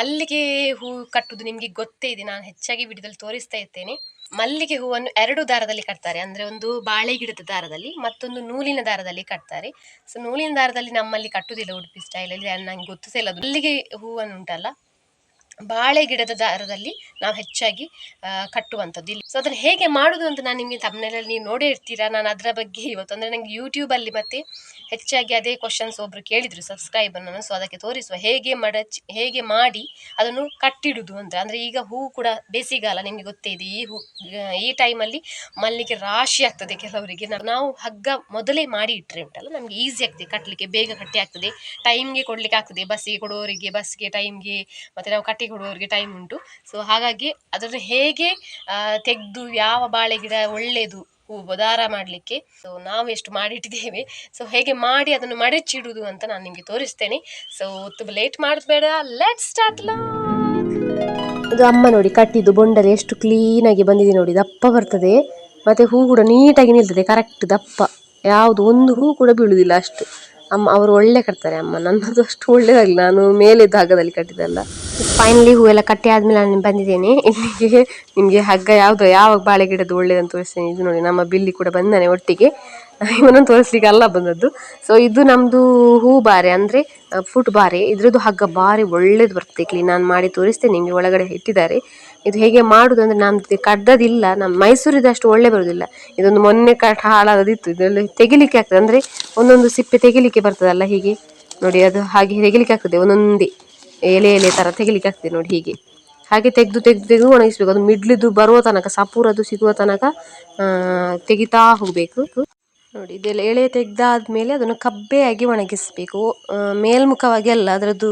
ಮಲ್ಲಿಗೆ ಹೂ ಕಟ್ಟುವುದು ನಿಮಗೆ ಗೊತ್ತೇ ಇದೆ, ನಾನು ಹೆಚ್ಚಾಗಿ ವಿಡಿಯೋದಲ್ಲಿ ತೋರಿಸ್ತಾ ಇರ್ತೇನೆ ಮಲ್ಲಿಗೆ ಹೂವನ್ನು ಎರಡು ದಾರದಲ್ಲಿ ಕಟ್ತಾರೆ, ಅಂದರೆ ಒಂದು ಬಾಳೆ ಗಿಡದ ದಾರದಲ್ಲಿ ಮತ್ತೊಂದು ನೂಲಿನ ದಾರದಲ್ಲಿ ಕಟ್ತಾರೆ ಸೊ ನೂಲಿನ ದಾರದಲ್ಲಿ ನಮ್ಮಲ್ಲಿ ಕಟ್ಟುದಿಲ್ಲ ಉಡುಪಿ ಸ್ಟೈಲಲ್ಲಿ ನಂಗೆ ಗೊತ್ತು ಸಹ ಇಲ್ಲ ಅದು. ಮಲ್ಲಿಗೆ ಹೂವನ್ನು ಉಂಟಲ್ಲ ಬಾಳೆ ಗಿಡದ ದಾರದಲ್ಲಿ ನಾವು ಹೆಚ್ಚಾಗಿ ಕಟ್ಟುವಂಥದ್ದು. ಇಲ್ಲಿ ಸೊ ಅದನ್ನು ಹೇಗೆ ಮಾಡೋದು ಅಂತ ನಾನು ನಿಮಗೆ ತಮ್ಮನೆಯಲ್ಲಿ ನೀವು ನೋಡೇ ಇರ್ತೀರಾ? ನಾನು ಅದರ ಬಗ್ಗೆ ಇವತ್ತು ಅಂದರೆ ನನಗೆ ಯೂಟ್ಯೂಬಲ್ಲಿ ಮತ್ತೆ ಹೆಚ್ಚಾಗಿ ಅದೇ ಕ್ವಶನ್ಸ್ ಒಬ್ರು ಕೇಳಿದರು ಸಬ್ಸ್ಕ್ರೈಬ್ ನಾನು ಸೊ ಅದಕ್ಕೆ ತೋರಿಸುವ ಹೇಗೆ ಮಡಚ್, ಹೇಗೆ ಮಾಡಿ ಅದನ್ನು ಕಟ್ಟಿಡುವುದು ಅಂತ. ಅಂದರೆ ಈಗ ಹೂವು ಕೂಡ ಬೇಸಿಗೆಗಾಲ ನಿಮಗೆ ಗೊತ್ತೇ ಇದೆ, ಈ ಹೂ ಈ ಟೈಮಲ್ಲಿ ಮಲ್ಲಿಗೆ ರಾಶಿ ಆಗ್ತದೆ ಕೆಲವರಿಗೆ. ನಾವು ಹಗ್ಗ ಮೊದಲೇ ಮಾಡಿ ಇಟ್ಟರೆ ಉಂಟಲ್ಲ, ನಮಗೆ ಈಸಿ ಆಗ್ತದೆ ಕಟ್ಟಲಿಕ್ಕೆ ಬೇಗ ಕಟ್ಟಿ ಆಗ್ತದೆ ಟೈಮ್ಗೆ ಕೊಡಲಿಕ್ಕೆ ಆಗ್ತದೆ. ಬಸ್ಸಿಗೆ ಕೊಡೋರಿಗೆ ಬಸ್ಗೆ ಟೈಮ್ಗೆ ಮತ್ತು ನಾವು ಕಟ್ಟಿ ಕೊಡುವವರಿಗೆ ಟೈಮ್ ಉಂಟು. ಸೊ ಹಾಗಾಗಿ ಅದನ್ನು ಹೇಗೆ ತೆಗೆದು ಯಾವ ಬಾಳೆ ಗಿಡ ಒಳ್ಳೆಯದು ಹೂವು ದಾರ ಮಾಡಲಿಕ್ಕೆ ಸೊ ನಾವು ಎಷ್ಟು ಮಾಡಿಟ್ಟಿದ್ದೇವೆ. ಸೊ ಹೇಗೆ ಮಾಡಿ ಅದನ್ನು ಮಡಚಿಡುವುದು ಅಂತ ನಾನು ನಿಮಗೆ ತೋರಿಸ್ತೇನೆ. ಸೊ ತುಂಬ ಲೇಟ್ ಮಾಡಬೇಡ ಬೇಡ ಲೆಟ್ ಸ್ಟಾರ್ಟ್ ಇದು ಅಮ್ಮ ನೋಡಿ, ಕಟ್ಟಿದ್ದು ಬೊಂಡಲ್ಲಿ ಎಷ್ಟು ಕ್ಲೀನಾಗಿ ಬಂದಿದೆ ನೋಡಿ, ದಪ್ಪ ಬರ್ತದೆ. ಮತ್ತೆ ಹೂ ಕೂಡ ನೀಟಾಗಿ ನಿಲ್ತದೆ ಕರೆಕ್ಟ್ ದಪ್ಪ. ಯಾವುದು ಒಂದು ಹೂ ಕೂಡ ಬೀಳುವುದಿಲ್ಲ ಅಷ್ಟು. ಅಮ್ಮ, ಅವರು ಒಳ್ಳೆ ಕಟ್ತಾರೆ ಅಮ್ಮ. ನನ್ನದು ಅಷ್ಟು ಒಳ್ಳೇದಾಗಲಿ. ನಾನು ಮೇಲೆ ಹಗ್ಗದಲ್ಲಿ ಕಟ್ಟಿದ್ದಲ್ಲ. ಫೈನಲಿ ಹೂವೆಲ್ಲ ಕಟ್ಟಿ ಆದ್ಮೇಲೆ ನಾನು ಬಂದಿದ್ದೇನೆ. ಇಲ್ಲಿಗೆ ನಿಮಗೆ ಹಗ್ಗ ಯಾವುದು ಯಾವ ಬಾಳೆ ಗಿಡದ್ದು ಒಳ್ಳೇದಂತ ತೋರಿಸ್ತೇನೆ. ಇದು ನೋಡಿ, ನಮ್ಮ ಬಿಲ್ಲಿ ಕೂಡ ಬಂದಾನೆ ಒಟ್ಟಿಗೆ. ಇವನನ್ನು ತೋರಿಸ್ಲಿಕ್ಕೆ ಅಲ್ಲ ಬಂದದ್ದು. ಸೊ ಇದು ನಮ್ಮದು ಹೂ ಬಾರೆ ಅಂದರೆ ಫುಟ್ ಬಾರೆ. ಇದ್ರದ್ದು ಹಗ್ಗ ಬಾರಿ ಒಳ್ಳೇದು ಬರ್ತದೆ ಕ್ಲೀನ್ ನಾನು ಮಾಡಿ ತೋರಿಸ್ತೇನೆ, ನಿಮಗೆ ಒಳಗಡೆ ಇಟ್ಟಿದ್ದಾರೆ. ಇದು ಹೇಗೆ ಮಾಡುದು ಅಂದರೆ ನಮ್ದು ಕಡ್ಡದಿಲ್ಲ ನಮ್ಮ ಮೈಸೂರಿದಷ್ಟು ಒಳ್ಳೆ ಬರೋದಿಲ್ಲ. ಇದೊಂದು ಮೊನ್ನೆ ಕಟ್ ಹಾಳಾದದಿತ್ತು. ಇದರಲ್ಲಿ ತೆಗಿಲಿಕ್ಕೆ ಆಗ್ತದೆ. ಅಂದರೆ ಒಂದೊಂದು ಸಿಪ್ಪೆ ತೆಗಿಲಿಕ್ಕೆ ಬರ್ತದಲ್ಲ ಹೀಗೆ. ನೋಡಿ ಅದು ಹಾಗೆ ತೆಗಿಲಿಕ್ಕೆ ಆಗ್ತದೆ. ಒಂದೊಂದೇ ಎಲೆ ಎಲೆ ಥರ ತೆಗಿಲಿಕ್ಕೆ ಆಗ್ತದೆ ನೋಡಿ ಹೀಗೆ. ಹಾಗೆ ತೆಗೆದು ತೆಗೆದು ತೆಗೆದು ಒಣಗಿಸ್ಬೇಕು. ಅದು ಮಿಡ್ಲಿದ್ದು ಬರುವ ತನಕ ಸಪೂರದು ಸಿಗುವ ತನಕ ತೆಗಿತಾ ಹೋಗಬೇಕು. ನೋಡಿ, ಇದೆಲ್ಲ ಎಳೆ ತೆಗೆದಾದ್ಮೇಲೆ ಅದನ್ನು ಕಬ್ಬೆಯಾಗಿ ಒಣಗಿಸಬೇಕು. ಮೇಲ್ಮುಖವಾಗಿ ಅಲ್ಲ, ಅದರದ್ದು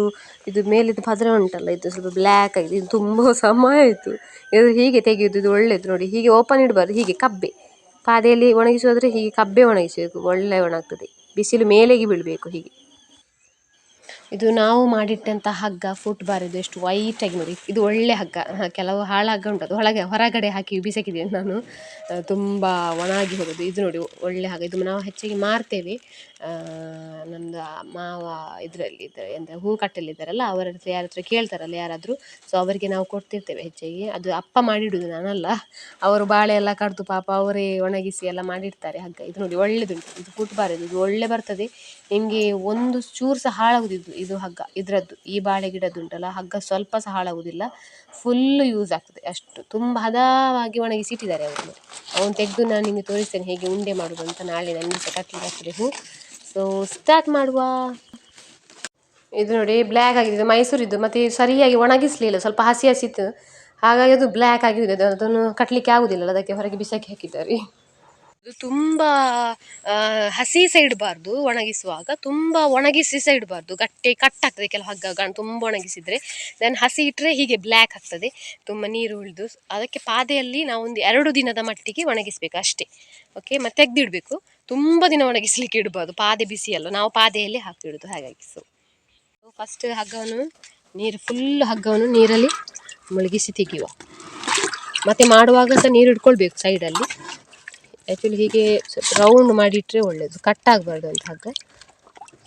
ಇದು ಮೇಲಿದ್ದು ಪದರ ಉಂಟಲ್ಲ, ಇದು ಸ್ವಲ್ಪ ಬ್ಲ್ಯಾಕ್ ಆಗಿದೆ, ಇದು ತುಂಬ ಸಮಯ ಆಯಿತು. ಇದು ಹೀಗೆ ತೆಗೆಯೋದು ಇದು ಒಳ್ಳೆಯದು ನೋಡಿ. ಹೀಗೆ ಓಪನ್ ಇಡಬಾರ್ದು, ಹೀಗೆ ಕಬ್ಬೆ. ಪಾದೆಯಲ್ಲಿ ಒಣಗಿಸೋದ್ರೆ ಹೀಗೆ ಕಬ್ಬೆ ಒಣಗಿಸಬೇಕು, ಒಳ್ಳೆ ಒಣಗ್ತದೆ. ಬಿಸಿಲು ಮೇಲೆಗೆ ಬೀಳಬೇಕು ಹೀಗೆ. ಇದು ನಾವು ಮಾಡಿಟ್ಟಂಥ ಹಗ್ಗ, ಫುಟ್ ಬಾರಿದು ಎಷ್ಟು ವೈಟ್ ಆಗಿ ನೋಡಿ. ಇದು ಒಳ್ಳೆ ಹಗ್ಗ. ಕೆಲವು ಹಾಳ ಹಗ್ಗ ಉಂಟು ಅದು ಒಳಗೆ ಹೊರಗಡೆ ಹಾಕಿ ಬಿಸಾಕಿದ್ದೇನೆ ನಾನು. ತುಂಬ ಒಣಗಿ ಹೋಗೋದು ಇದು ನೋಡಿ ಒಳ್ಳೆ ಹಗ್ಗ. ಇದು ನಾವು ಹೆಚ್ಚಾಗಿ ಮಾರ್ತೇವೆ. ಆ, ನಮ್ದು ಮಾವ ಇದರಲ್ಲಿ ಇದ್ದಾರೆ ಅಂದರೆ ಹೂ ಕಟ್ಟಲಿದ್ದಾರಲ್ಲ ಅವರ ಹತ್ರ ಯಾರ ಹತ್ರ ಕೇಳ್ತಾರಲ್ಲ ಯಾರಾದರೂ ಸೊ ಅವರಿಗೆ ನಾವು ಕೊಡ್ತಿರ್ತೇವೆ ಹೆಚ್ಚಾಗಿ. ಅದು ಅಪ್ಪ ಮಾಡಿಡುದು ನಾನಲ್ಲ. ಅವರು ಬಾಳೆ ಎಲ್ಲ ಕಡಿದು ಪಾಪ ಅವರೇ ಒಣಗಿಸಿ ಎಲ್ಲ ಮಾಡಿರ್ತಾರೆ ಹಗ್ಗ. ಇದು ನೋಡಿ ಒಳ್ಳೆಯದುಂಟು ಇದು ಫುಟ್ ಬಾರದು ಇದು ಒಳ್ಳೆ ಬರ್ತದೆ. ನಿಮಗೆ ಒಂದು ಚೂರು ಸಹ ಹಾಳಾಗುದಿದ್ದು ಇದು ಹಗ್ಗ. ಇದರದ್ದು ಈ ಬಾಳೆ ಗಿಡದ್ದುಂಟಲ್ಲ ಹಗ್ಗ ಸ್ವಲ್ಪ ಸಹ ಹಾಳಾಗುವುದಿಲ್ಲ ಫುಲ್ಲು ಯೂಸ್ ಆಗ್ತದೆ ಅಷ್ಟು. ತುಂಬ ಹದವಾಗಿ ಒಣಗಿಸಿ ಇಟ್ಟಿದ್ದಾರೆ ಅವರು. ಅವನು ತೆಗೆದು ನಾನು ನಿಮಗೆ ತೋರಿಸ್ತೇನೆ ಹೇಗೆ ಉಂಡೆ ಮಾಡೋದು ಅಂತ ನಾಳೆ ನನಗೆ ಸಹ ಕಟ್ಲಿಕ್ಕೆ ಆಗ್ತದೆ ಹೂ. ಸೊ ಸ್ಟಾರ್ಟ್ ಮಾಡುವ. ಇದು ನೋಡಿ ಬ್ಲ್ಯಾಕ್ ಆಗಿದೆ, ಮೈಸೂರಿದ್ದು, ಮತ್ತು ಸರಿಯಾಗಿ ಒಣಗಿಸಲಿಲ್ಲ, ಸ್ವಲ್ಪ ಹಸಿ ಹಸಿ ಇತ್ತು ಹಾಗಾಗಿ ಅದು ಬ್ಲ್ಯಾಕ್ ಆಗಿದೆ, ಅದು- ಅದನ್ನು ಕಟ್ಟಲಿಕ್ಕೆ ಆಗುದಿಲ್ಲ ಅದಕ್ಕೆ ಹೊರಗೆ ಬಿಸಾಕಿ ಹಾಕಿದ್ದಾರೆ. ಇದು ತುಂಬ ಹಸಿ ಸಹ ಇಡಬಾರ್ದು ಒಣಗಿಸುವಾಗ, ತುಂಬ ಒಣಗಿಸಿ ಸಹ ಇಡಬಾರ್ದು ಗಟ್ಟಿ ಕಟ್ಟಾಗ್ತದೆ ಕೆಲವು ಹಗ್ಗ ತುಂಬ ಒಣಗಿಸಿದರೆ. ದೆನ್ ಹಸಿ ಇಟ್ಟರೆ ಹೀಗೆ ಬ್ಲ್ಯಾಕ್ ಆಗ್ತದೆ, ತುಂಬ ನೀರು ಉಳಿದು, ಅದಕ್ಕೆ ಪಾದೆಯಲ್ಲಿ ನಾವು ಒಂದು ಎರಡು ದಿನದ ಮಟ್ಟಿಗೆ ಒಣಗಿಸಬೇಕು ಅಷ್ಟೇ. ಓಕೆ ಮತ್ತೆ ತೆಗೆದಿಡಬೇಕು. ತುಂಬ ದಿನ ಒಣಗಿಸ್ಲಿಕ್ಕೆ ಇಡ್ಬೋದು. ಪಾದೆ ಬಿಸಿ ಅಲ್ಲ ನಾವು ಪಾದೆಯಲ್ಲಿ ಹಾಕಿಡುದು ಹಾಗಾಗಿ ಸೊ ಫಸ್ಟ್ ಹಗ್ಗವನ್ನು ನೀರು ಫುಲ್ ಹಗ್ಗವನ್ನು ನೀರಲ್ಲಿ ಮುಳುಗಿಸಿ ತೆಗೆಯುವ. ಮತ್ತು ಮಾಡುವಾಗ ಸಹ ನೀರು ಇಟ್ಕೊಳ್ಬೇಕು ಸೈಡಲ್ಲಿ ಆ್ಯಕ್ಚುಲಿ ಹೀಗೆ ರೌಂಡ್ ಮಾಡಿಟ್ರೆ ಒಳ್ಳೆಯದು ಕಟ್ ಆಗಬಾರ್ದು ಅಂತ ಹಗ್ಗ.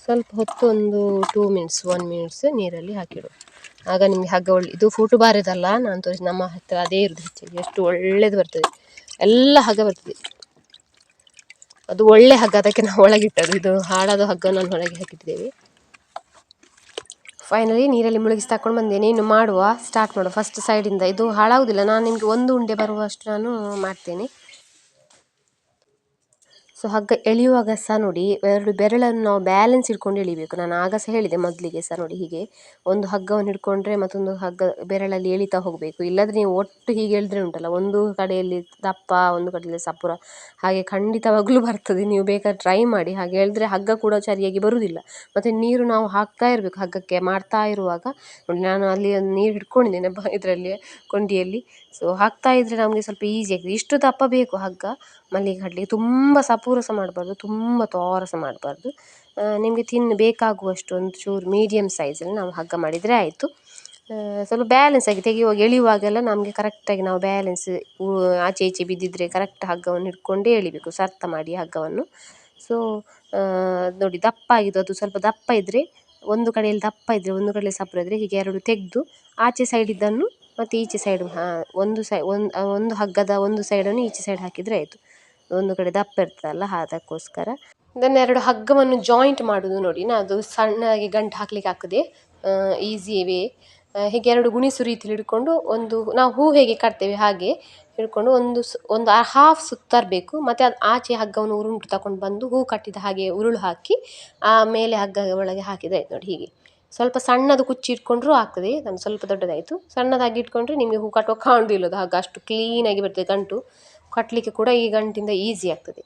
ಸ್ವಲ್ಪ ಹೊತ್ತು ಒಂದು ಟೂ ಮಿನಿಟ್ಸ್ ಒನ್ ಮಿನಿಟ್ಸ್ ನೀರಲ್ಲಿ ಹಾಕಿಡು ಆಗ ನಿಮಗೆ ಹಗ್ಗ ಒಳ್ಳೆ, ಇದು ಫೋಟೋ ಬಾರದಲ್ಲ, ನಾನು ತೋರಿಸಿ ನಮ್ಮ ಹತ್ತಿರ ಅದೇ ಇರೋದು ಹೆಚ್ಚಿಗೆ. ಎಷ್ಟು ಒಳ್ಳೇದು ಬರ್ತದೆ. ಎಲ್ಲ ಹಗ್ಗ ಬರ್ತದೆ. ಅದು ಒಳ್ಳೆ ಹಗ್ಗ, ಅದಕ್ಕೆ ನಾವು ಒಳಗಿಟ್ಟದ್ದು. ಇದು ಹಾಳಾದ ಹಗ್ಗ ನಾನು ಒಳಗೆ ಹಾಕಿಟ್ಟಿದ್ದೇವೆ. ಫೈನಲಿ ನೀರಲ್ಲಿ ಮುಳುಗಿಸಿ ತಕೊಂಡು ಬಂದೇನೆ. ಇನ್ನು ಮಾಡುವ. ಸ್ಟಾರ್ಟ್ ಮಾಡುವ. ಫಸ್ಟ್ ಸೈಡಿಂದ ಇದು. ಹಾಳಾಗುವುದಿಲ್ಲ ನಾನು ನಿಮಗೆ ಒಂದು ಉಂಡೆ ಬರುವಷ್ಟು ನಾನು ಮಾಡ್ತೇನೆ. ಸೊ ಹಗ್ಗ ಎಳೆಯುವಾಗ ಸಹ ನೋಡಿ, ಎರಡು ಬೆರಳನ್ನು ನಾವು ಬ್ಯಾಲೆನ್ಸ್ ಹಿಡ್ಕೊಂಡು ಎಳಿಬೇಕು. ನಾನು ಆಗ ಸಹ ಹೇಳಿದೆ ಮೊದಲಿಗೆ ಸಹ ನೋಡಿ ಹೀಗೆ. ಒಂದು ಹಗ್ಗವನ್ನು ಹಿಡ್ಕೊಂಡ್ರೆ ಮತ್ತೊಂದು ಹಗ್ಗ ಬೆರಳಲ್ಲಿ ಎಳಿತಾ ಹೋಗಬೇಕು. ಇಲ್ಲದ್ರೆ ನೀವು ಒಟ್ಟು ಹೀಗೆ ಎಳೆದ್ರೆ ಉಂಟಲ್ಲ, ಒಂದು ಕಡೆಯಲ್ಲಿ ದಪ್ಪ, ಒಂದು ಕಡೆಯಲ್ಲಿ ಸಪುರ. ಹಾಗೆ ಖಂಡಿತವಾಗ್ಲೂ ಬರ್ತದೆ. ನೀವು ಬೇಕಾದ್ರೆ ಟ್ರೈ ಮಾಡಿ. ಹಾಗೆ ಎಳೆದ್ರೆ ಹಗ್ಗ ಕೂಡ ಸರಿಯಾಗಿ ಬರುವುದಿಲ್ಲ ಮತ್ತು ನೀರು ನಾವು ಹಾಕ್ತಾ ಇರಬೇಕು ಹಗ್ಗಕ್ಕೆ. ಮಾಡ್ತಾ ಇರುವಾಗ ನಾನು ಅಲ್ಲಿ ನೀರು ಹಿಡ್ಕೊಂಡಿದ್ದೇನೆ ಇದರಲ್ಲಿ, ಕೊಂಡಿಯಲ್ಲಿ. ಸೊ ಹಾಕ್ತಾ ಇದ್ದರೆ ನಮಗೆ ಸ್ವಲ್ಪ ಈಸಿ ಆಗ್ತದೆ. ಇಷ್ಟು ದಪ್ಪ ಬೇಕು ಹಗ್ಗ, ಮಲ್ಲಿಗೆ ಕಟ್ಟಲಿಕ್ಕೆ ತುಂಬ ಸಪೂರ ಸಹ ಮಾಡಬಾರ್ದು, ತುಂಬ ಸಹ ಮಾಡಬಾರ್ದು. ನಿಮಗೆ ತಿನ್ನು ಬೇಕಾಗುವಷ್ಟು ಒಂದು ಚೂರು ಮೀಡಿಯಮ್ ಸೈಜಲ್ಲಿ ನಾವು ಹಗ್ಗ ಮಾಡಿದರೆ ಆಯಿತು. ಸ್ವಲ್ಪ ಬ್ಯಾಲೆನ್ಸ್ ಆಗಿ ತೆಗೆಯುವಾಗ, ಎಳೆಯುವಾಗೆಲ್ಲ ನಮಗೆ ಕರೆಕ್ಟಾಗಿ ನಾವು ಬ್ಯಾಲೆನ್ಸ್ ಆಚೆ ಈಚೆ ಬಿದ್ದಿದ್ದರೆ ಕರೆಕ್ಟ್ ಹಗ್ಗವನ್ನು ಹಿಡ್ಕೊಂಡೇ ಎಳಿಬೇಕು, ಸರ್ತ ಮಾಡಿ ಹಗ್ಗವನ್ನು. ಸೊ ನೋಡಿ ದಪ್ಪ ಆಗಿದ್ದು, ಅದು ಸ್ವಲ್ಪ ದಪ್ಪ ಇದ್ದರೆ ಒಂದು ಕಡೆಯಲ್ಲಿ ದಪ್ಪ ಇದ್ದರೆ ಒಂದು ಕಡೆಯಲ್ಲಿ ಸಪ್ರ ಇದ್ದರೆ ಹೀಗೆ ಎರಡು ತೆಗೆದು, ಆಚೆ ಸೈಡಿದ್ದನ್ನು ಮತ್ತು ಈಚೆ ಸೈಡ್ ಒಂದು ಸೈ ಒಂದು ಒಂದು ಹಗ್ಗದ ಒಂದು ಸೈಡನ್ನು ಈಚೆ ಸೈಡ್ ಹಾಕಿದರೆ ಆಯಿತು. ಒಂದು ಕಡೆ ದಪ್ಪ ಇರ್ತದಲ್ಲ ಅದಕ್ಕೋಸ್ಕರ. ಎರಡು ಹಗ್ಗವನ್ನು ಜಾಯಿಂಟ್ ಮಾಡೋದು ನೋಡಿ, ನಾ ಅದು ಸಣ್ಣಗೆ ಗಂಟು ಹಾಕ್ಲಿಕ್ಕೆ ಆಗ್ತದೆ ಈಸಿ ವೇ ಹೀಗೆ ಎರಡು ಗುಣಿಸು ರೀತಿಲಿ ಹಿಡ್ಕೊಂಡು ಒಂದು, ನಾವು ಹೂ ಹೇಗೆ ಕಟ್ತೇವೆ ಹಾಗೆ ಹಿಡ್ಕೊಂಡು ಒಂದು ಒಂದು ಹಾಫ್ ಸುತ್ತರಬೇಕು. ಮತ್ತು ಅದು ಆಚೆ ಹಗ್ಗವನ್ನು ಉರುಂಟು ತಗೊಂಡು ಬಂದು ಹೂ ಕಟ್ಟಿದ ಹಾಗೆ ಉರುಳು ಹಾಕಿ, ಆ ಮೇಲೆ ಹಗ್ಗ ಒಳಗೆ ಹಾಕಿದರೆ ಆಯ್ತು ನೋಡಿ ಹೀಗೆ. ಸ್ವಲ್ಪ ಸಣ್ಣದು ಕುಚ್ಚಿ ಇಟ್ಕೊಂಡ್ರೂ ಆಗ್ತದೆ ನಾನು ಸ್ವಲ್ಪ ದೊಡ್ಡದಾಯಿತು. ಸಣ್ಣದಾಗಿ ಇಟ್ಕೊಂಡ್ರೆ ನಿಮಗೆ ಹೂ ಕಟ್ಟುವಾಗ ಕಾಣುವುದಿಲ್ಲ ಅದು ಹಾಗೆ ಅಷ್ಟು ಕ್ಲೀನಾಗಿ ಬರ್ತದೆ ಗಂಟು. ಕಟ್ಟಲಿಕ್ಕೆ ಕೂಡ ಈ ಗಂಟಿಂದ ಈಸಿ ಆಗ್ತದೆ.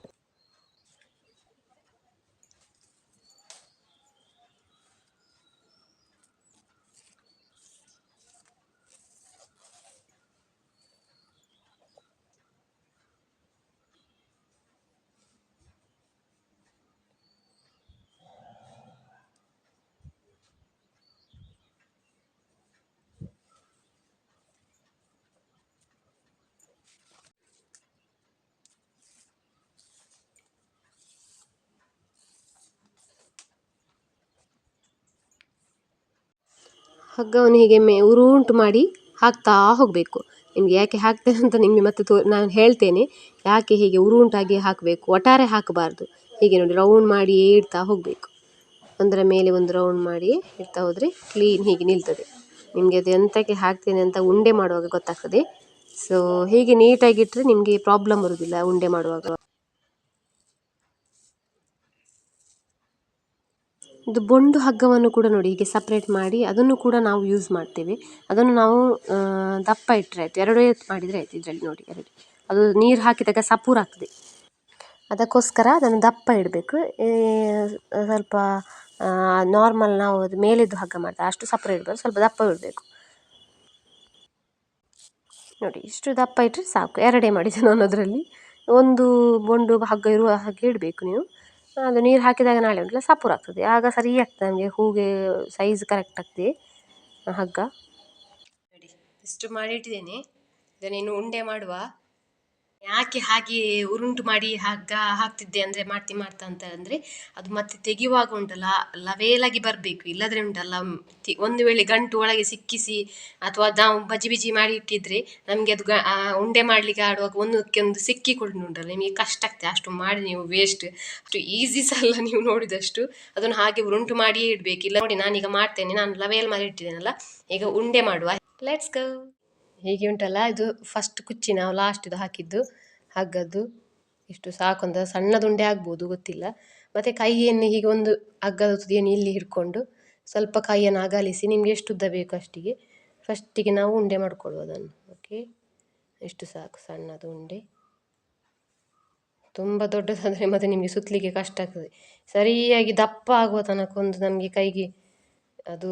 ಹಗ್ಗವನ್ನು ಹೀಗೆ ಮೇ ಉರುಂಟು ಮಾಡಿ ಹಾಕ್ತಾ ಹೋಗಬೇಕು. ನಿಮಗೆ ಯಾಕೆ ಹಾಕ್ತೇನೆ ಅಂತ ನಿಮಗೆ ಮತ್ತೆ ತೋ ನಾನು ಹೇಳ್ತೇನೆ. ಯಾಕೆ ಹೀಗೆ ಉರುಂಟಾಗಿ ಹಾಕಬೇಕು? ಒಟ್ಟಾರೆ ಹಾಕಬಾರ್ದು. ಹೀಗೆ ನೋಡಿ ರೌಂಡ್ ಮಾಡಿ ಇಡ್ತಾ ಹೋಗಬೇಕು. ಒಂದರ ಮೇಲೆ ಒಂದು ರೌಂಡ್ ಮಾಡಿ ಇಡ್ತಾ ಹೋದರೆ ಕ್ಲೀನ್ ಹೀಗೆ ನಿಲ್ತದೆ. ನಿಮಗೆ ಅದು ಎಂತಕ್ಕೆ ಹಾಕ್ತೇನೆ ಅಂತ ಉಂಡೆ ಮಾಡುವಾಗ ಗೊತ್ತಾಗ್ತದೆ. ಸೊ ಹೀಗೆ ನೀಟಾಗಿಟ್ಟರೆ ನಿಮಗೆ ಪ್ರಾಬ್ಲಮ್ ಬರೋದಿಲ್ಲ ಉಂಡೆ ಮಾಡುವಾಗ. ಇದು ಬೊಂಡು ಹಗ್ಗವನ್ನು ಕೂಡ ನೋಡಿ, ಹೀಗೆ ಸಪ್ರೇಟ್ ಮಾಡಿ ಅದನ್ನು ಕೂಡ ನಾವು ಯೂಸ್ ಮಾಡ್ತೇವೆ. ಅದನ್ನು ನಾವು ದಪ್ಪ ಇಟ್ಟರೆ ಆಯಿತು, ಎರಡು ಮಾಡಿದರೆ ಆಯಿತು ಇದರಲ್ಲಿ ನೋಡಿ, ಎರಡು. ಅದು ನೀರು ಹಾಕಿದಾಗ ಸಪೂರ ಆಗ್ತದೆ. ಅದಕ್ಕೋಸ್ಕರ ಅದನ್ನು ದಪ್ಪ ಇಡಬೇಕು. ಸ್ವಲ್ಪ ನಾರ್ಮಲ್ ನಾವು ಅದು ಮೇಲಿದ್ದು ಹಗ್ಗ ಮಾಡ್ತಾರೆ ಅಷ್ಟು ಸಪೂರ ಇಡಬಾರ್ದು, ಸ್ವಲ್ಪ ದಪ್ಪ ಇಡಬೇಕು. ನೋಡಿ, ಇಷ್ಟು ದಪ್ಪ ಇಟ್ಟರೆ ಸಾಕು. ಎರಡೇ ಮಾಡಿದೆ ನಾನು ಅದರಲ್ಲಿ. ಒಂದು ಬೊಂಡು ಹಗ್ಗ ಇರುವ ಹಾಗೆ ಇಡಬೇಕು ನೀವು. ಅದು ನೀರು ಹಾಕಿದಾಗ ನಾಳೆ ಉಂಟಲ್ಲ ಸಪೂರ ಆಗ್ತದೆ. ಆಗ ಸರಿ ಆಗ್ತದೆ ನಮಗೆ ಹೂಗೆ ಸೈಜ್ ಕರೆಕ್ಟ್ ಆಗ್ತದೆ. ಹಗ್ಗ. ಮಾಡಿ ಇಷ್ಟು ಮಾಡಿಟ್ಟಿದ್ದೇನೆ ಇದನ್ನೇನು ಉಂಡೆ ಮಾಡುವ. ಯಾಕೆ ಹಾಗೆ ಉರುಂಟು ಮಾಡಿ ಹಗ್ಗ ಹಾಕ್ತಿದ್ದೆ ಅಂದರೆ ಮಾಡ್ತಿ ಮಾಡ್ತಾ ಅಂತ ಅಂದರೆ ಅದು ಮತ್ತೆ ತೆಗೆಯುವಾಗ ಉಂಟಲ್ಲ, ಲವೇಲಾಗಿ ಬರಬೇಕು. ಇಲ್ಲದ್ರೆ ಉಂಟಲ್ಲ ಒಂದು ವೇಳೆ ಗಂಟು ಒಳಗೆ ಸಿಕ್ಕಿಸಿ ಅಥವಾ ನಾವು ಬಜಿ ಬಿಜಿ ಮಾಡಿ ಇಟ್ಟಿದ್ರೆ ನಮಗೆ ಅದು ಉಂಡೆ ಮಾಡ್ಲಿಕ್ಕೆ ಆಡುವಾಗ ಒಂದಕ್ಕೆ ಒಂದು ಸಿಕ್ಕಿಕೊಂಡು ಉಂಟಲ್ಲ. ನಿಮಗೆ ಕಷ್ಟ ಆಗ್ತದೆ. ಅಷ್ಟು ಮಾಡಿ ನೀವು ವೇಸ್ಟ್ ಅಷ್ಟು ಈಸಿ ಸಹ ನೀವು ನೋಡಿದಷ್ಟು. ಅದನ್ನು ಹಾಗೆ ಉರುಂಟು ಮಾಡಿಯೇ ಇಡಬೇಕು. ಇಲ್ಲ ನೋಡಿ ನಾನೀಗ ಮಾಡ್ತೇನೆ. ನಾನು ಲವೇಲ್ ಮಾಡಿ ಇಟ್ಟಿದ್ದೇನಲ್ಲ, ಈಗ ಉಂಡೆ ಮಾಡುವ. ಲೆಟ್ಸ್ ಗೋ ಹೀಗೆ ಉಂಟಲ್ಲ, ಇದು ಫಸ್ಟ್ ಕುಚ್ಚಿ ನಾವು ಲಾಸ್ಟಿದು ಹಾಕಿದ್ದು ಹಗ್ಗದ್ದು ಇಷ್ಟು ಸಾಕು ಅಂತ ಸಣ್ಣದುಂಡೆ ಆಗ್ಬೋದು, ಗೊತ್ತಿಲ್ಲ. ಮತ್ತು ಕೈಯನ್ನು ಹೀಗೆ ಒಂದು ಹಗ್ಗದ ತುದಿಯನ್ನು ಇಲ್ಲಿ ಹಿಡ್ಕೊಂಡು ಸ್ವಲ್ಪ ಕೈಯನ್ನು ಅಗಲಿಸಿ ನಿಮಗೆ ಎಷ್ಟು ಉದ್ದ ಬೇಕು ಅಷ್ಟಿಗೆ ಫಸ್ಟಿಗೆ ನಾವು ಉಂಡೆ ಮಾಡ್ಕೊಳ್ಳೋದನ್ನು ಓಕೆ ಇಷ್ಟು ಸಾಕು ಸಣ್ಣದು ಉಂಡೆ ತುಂಬ ದೊಡ್ಡದಾದರೆ ಮತ್ತು ನಿಮಗೆ ಸುತ್ತಲಿಕ್ಕೆ ಕಷ್ಟ ಆಗ್ತದೆ. ಸರಿಯಾಗಿ ದಪ್ಪ ಆಗುವ ತನಕ ಒಂದು ನಮಗೆ ಕೈಗೆ ಅದು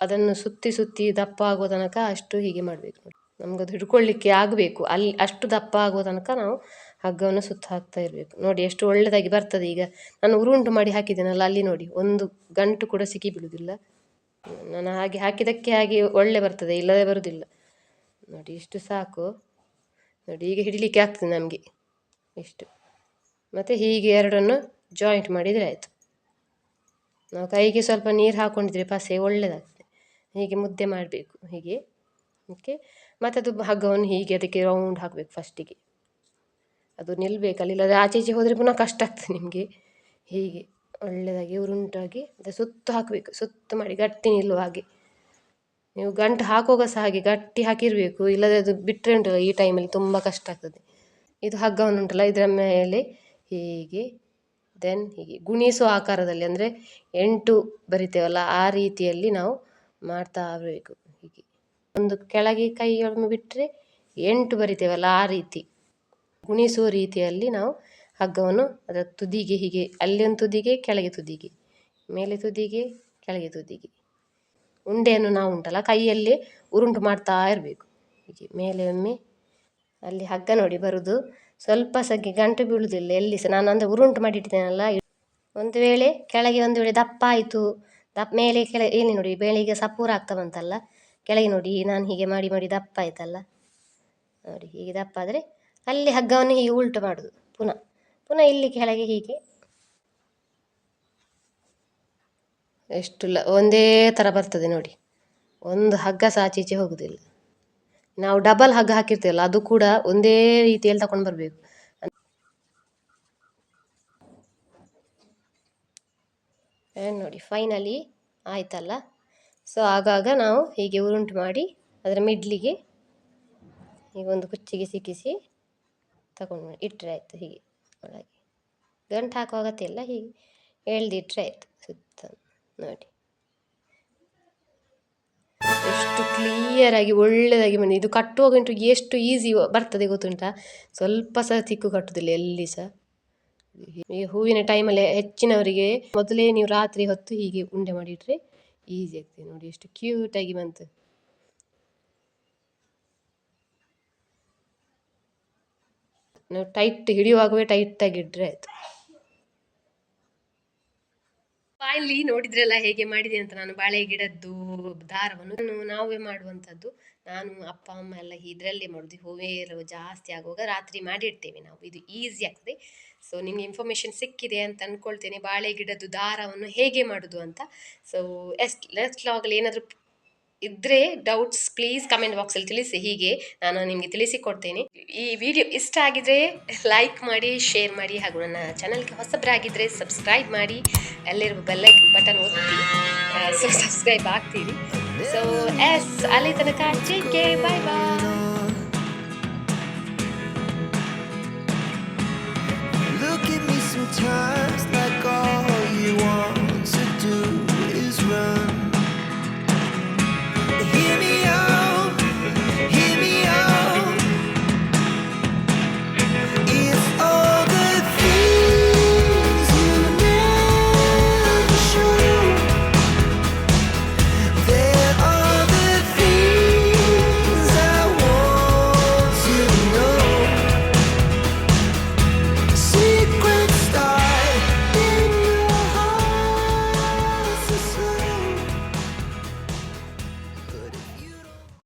ಅದನ್ನು ಸುತ್ತಿ ಸುತ್ತಿ ದಪ್ಪ ಆಗುವ ತನಕ ಅಷ್ಟು ಹೀಗೆ ಮಾಡಬೇಕು ನಮ್ಗೆ ಅದು ಹಿಡ್ಕೊಳ್ಳಿಕ್ಕೆ ಆಗಬೇಕು. ಅಲ್ಲಿ ಅಷ್ಟು ದಪ್ಪ ಆಗುವ ತನಕ ನಾವು ಹಗ್ಗವನ್ನು ಸುತ್ತ ಹಾಕ್ತಾ ಇರಬೇಕು. ನೋಡಿ ಎಷ್ಟು ಒಳ್ಳೆಯದಾಗಿ ಬರ್ತದೆ ಈಗ. ನಾನು ಉರುಂಟು ಮಾಡಿ ಹಾಕಿದ್ದೇನಲ್ಲ, ಅಲ್ಲಿ ನೋಡಿ. ಒಂದು ಗಂಟು ಕೂಡ ಸಿಕ್ಕಿ ಬಿಡುವುದಿಲ್ಲ ನಾನು ಹಾಗೆ ಹಾಕಿದ್ದಕ್ಕೆ ಹಾಗೆ ಒಳ್ಳೆ ಬರ್ತದೆ, ಇಲ್ಲದೆ ಬರುವುದಿಲ್ಲ ನೋಡಿ ಇಷ್ಟು ಸಾಕು. ನೋಡಿ ಈಗ ಹಿಡಿಲಿಕ್ಕೆ ಆಗ್ತದೆ ನಮಗೆ. ಇಷ್ಟು. ಮತ್ತು ಹೀಗೆ ಎರಡನ್ನು ಜಾಯಿಂಟ್ ಮಾಡಿದರೆ ಆಯಿತು. ನಾವು ಕೈಗೆ ಸ್ವಲ್ಪ ನೀರು ಹಾಕ್ಕೊಂಡಿದ್ರೆ ಪಸೆ ಒಳ್ಳೆಯದಾಗ್ತದೆ ಹೀಗೆ ಮುದ್ದೆ ಮಾಡಬೇಕು, ಹೀಗೆ. ಓಕೆ ಮತ್ತು ಅದು ಹಗ್ಗವನ್ನು ಹೀಗೆ ಅದಕ್ಕೆ ರೌಂಡ್ ಹಾಕಬೇಕು ಫಸ್ಟಿಗೆ ಅದು ನಿಲ್ಲಬೇಕಲ್ಲ ಅಲ್ಲಿಲ್ಲದೆ ಆಚೆ ಈಚೆ ಹೋದರೆ ಪುನಃ ಕಷ್ಟ ಆಗ್ತದೆ ನಿಮಗೆ. ಹೀಗೆ ಒಳ್ಳೆಯದಾಗಿ ಉರುಂಟಾಗಿ ಅದು ಸುತ್ತು ಹಾಕಬೇಕು, ಸುತ್ತು ಮಾಡಿ ಗಟ್ಟಿ ನಿಲ್ಲುವ ಹಾಗೆ. ನೀವು ಗಂಟು ಹಾಕುವಾಗ ಸಹ ಹಾಗೆ ಗಟ್ಟಿ ಹಾಕಿರಬೇಕು ಇಲ್ಲದೆ ಅದು ಬಿಟ್ಟರೆ ಉಂಟಲ್ಲ, ಈ ಟೈಮಲ್ಲಿ ತುಂಬ ಕಷ್ಟ ಆಗ್ತದೆ. ಇದು ಹಗ್ಗವನ್ನು ಉಂಟಲ್ಲ ಇದರ ಮೇಲೆ ಹೀಗೆ ದೆನ್ ಹೀಗೆ ಗುಣಿಸುವ ಆಕಾರದಲ್ಲಿ ಅಂದರೆ ಎಂಟು ಬರಿತೇವಲ್ಲ ಆ ರೀತಿಯಲ್ಲಿ ನಾವು ಮಾಡ್ತಾ ಇರಬೇಕು. ಹೀಗೆ ಒಂದು ಕೆಳಗೆ ಕೈಯನ್ನು ಬಿಟ್ಟರೆ ಎಂಟು ಬರಿತೇವಲ್ಲ ಆ ರೀತಿ. ಗುಣಿಸುವ ರೀತಿಯಲ್ಲಿ ನಾವು ಹಗ್ಗವನ್ನು ಅದರ ತುದಿಗೆ ಹೀಗೆ ಅಲ್ಲಿ ಒಂದು ತುದಿಗೆ, ಕೆಳಗೆ ತುದಿಗೆ, ಮೇಲೆ ತುದಿಗೆ, ಕೆಳಗೆ ತುದಿಗೆ. ಉಂಡೆಯನ್ನು ನಾವು ಉಂಟಲ್ಲ, ಕೈಯಲ್ಲಿ ಉರುಂಟು ಮಾಡ್ತಾ ಇರಬೇಕು. ಹೀಗೆ ಮೇಲೆ ಒಮ್ಮೆ ಅಲ್ಲಿ ಹಗ್ಗ ನೋಡಿ ಬರುವುದು ಸ್ವಲ್ಪ ಸಹ ಗಂಟು ಬೀಳುವುದಿಲ್ಲ ಎಲ್ಲಿ ಸಹ. ನಾನು ಅಂದರೆ ಉರುಂಟು ಮಾಡಿಟ್ಟಿದ್ದೇನಲ್ಲ ಒಂದು ವೇಳೆ ಕೆಳಗೆ ಒಂದು ವೇಳೆ ದಪ್ಪ ಆಯಿತು ದಪ್ಪ ಮೇಲೆ ಕೆಳಗೆ ಏನು ನೋಡಿ, ಬೆಳಿಗ್ಗೆ ಸಪೂರ ಆಗ್ತಾ ಬಂತಲ್ಲ ಕೆಳಗೆ ನೋಡಿ, ನಾನು ಹೀಗೆ ಮಾಡಿ ಮಾಡಿ ದಪ್ಪ ಆಯ್ತಲ್ಲ ನೋಡಿ, ಹೀಗೆ ದಪ್ಪ ಆದರೆ ಅಲ್ಲಿ ಹಗ್ಗವನ್ನು ಹೀಗೆ ಉಲ್ಟು ಮಾಡೋದು, ಪುನಃ. ಪುನಃ ಇಲ್ಲಿ ಕೆಳಗೆ ಹೀಗೆ. ಎಷ್ಟು ಒಂದೇ ಥರ ಬರ್ತದೆ ನೋಡಿ. ಒಂದು ಹಗ್ಗ ಸಹ ಆಚೀಚೆ ಹೋಗುವುದಿಲ್ಲ ನಾವು ಡಬಲ್ ಹಗ್ಗ ಹಾಕಿರ್ತೇವಲ್ಲ, ಅದು ಕೂಡ ಒಂದೇ ರೀತಿಯಲ್ಲಿ ತಗೊಂಡು ಬರಬೇಕು. ನೋಡಿ ಫೈನಲಿ ಆಯ್ತಲ್ಲ? ಸೊ ಆಗಾಗ ನಾವು ಹೀಗೆ ಉರುಂಟು ಮಾಡಿ ಅದರ ಮಿಡ್ಲಿಗೆ ಈಗ ಒಂದು ಕುಚ್ಚಿಗೆ ಸಿಕ್ಕಿಸಿ ತಗೊಂಡು ಇಟ್ಟರೆ ಆಯಿತು ಹೀಗೆ ಒಳಗೆ. ಗಂಟು ಹಾಕೋ ಅಗತ್ಯ ಇಲ್ಲ, ಹೀಗೆ ಎಳ್ದಿಟ್ರೆ ಆಯಿತು ಸುತ್ತ ನೋಡಿ. ಎಷ್ಟು ಕ್ಲಿಯರಾಗಿ ಒಳ್ಳೆಯದಾಗಿ ಬಂದಿದೆ ಇದು ಕಟ್ಟುವಾಗ ಉಂಟು ಎಷ್ಟು ಈಸಿ ಬರ್ತದೆ ಗೊತ್ತುಂಟಾ? ಸ್ವಲ್ಪ ಸಹ ತಿಕ್ಕು ಕಟ್ಟುದಿಲ್ಲ ಎಲ್ಲಿ ಸಹ. ಈ ಹೂವಿನ ಟೈಮಲ್ಲಿ ಹೆಚ್ಚಿನವರಿಗೆ ಮೊದಲೇ ನೀವು ರಾತ್ರಿ ಹೊತ್ತು ಹೀಗೆ ಉಂಡೆ ಮಾಡಿಟ್ರೆ ಈಸಿ ಆಗ್ತದೆ ನೋಡಿ. ಎಷ್ಟು ಕ್ಯೂಟಾಗಿ ಬಂತು. ನಾವು ಟೈಟ್ ಹಿಡಿಯುವಾಗವೇ ಟೈಟಾಗಿ ಇಟ್ಟರೆ ಆಯಿತು. ಫೈನಲಿ ನೋಡಿದ್ರಲ್ಲ ಹೇಗೆ ಮಾಡಿದೆ ಅಂತ ನಾನು ಬಾಳೆ ಗಿಡದ್ದು, ದಾರವನ್ನು ನಾನು ನಾವೇ ಮಾಡುವಂಥದ್ದು. ನಾನು, ಅಪ್ಪ, ಅಮ್ಮ ಎಲ್ಲ ಇದರಲ್ಲೇ ಮಾಡೋದು. ಹೂವೇರು ಜಾಸ್ತಿ ಆಗುವಾಗ ರಾತ್ರಿ ಮಾಡಿಡ್ತೇವೆ ನಾವು. ಇದು ಈಸಿ ಆಗ್ತದೆ. ಸೊ ನಿಮಗೆ ಇನ್ಫಾರ್ಮೇಷನ್ ಸಿಕ್ಕಿದೆ ಅಂತ ಅಂದ್ಕೊಳ್ತೇನೆ ಬಾಳೆ ಗಿಡದ್ದು, ದಾರವನ್ನು ಹೇಗೆ ಮಾಡೋದು ಅಂತ. ಸೊ ಎಸ್ ಲಾಗಲ್ಲಿ ಏನಾದರೂ ಇದ್ರೆ ಡೌಟ್ಸ್ ಪ್ಲೀಸ್ ಕಮೆಂಟ್ ಬಾಕ್ಸಲ್ಲಿ ತಿಳಿಸಿ. ಹೀಗೆ ನಾನು ನಿಮಗೆ ತಿಳಿಸಿಕೊಡ್ತೇನೆ. ಈ ವಿಡಿಯೋ ಇಷ್ಟ ಆಗಿದ್ರೆ ಲೈಕ್ ಮಾಡಿ ಶೇರ್ ಮಾಡಿ ಹಾಗೂ ನನ್ನ ಚಾನಲ್ಗೆ ಹೊಸಬರಾಗಿದ್ದರೆ ಸಬ್ಸ್ಕ್ರೈಬ್ ಮಾಡಿ. ಅಲ್ಲಿರುವ ಬೆಲ್ಲೈಕ್ ಬಟನ್ ಒತ್ತಿ. ಸೊ ಸಬ್ಸ್ಕ್ರೈಬ್ ಆಗ್ತೀರಿ. ಸೊ ಎಸ್ ಅಲ್ಲಿ ತನಕ ಚೇಕೆ ಬಾಯ್ ಬಾಯ್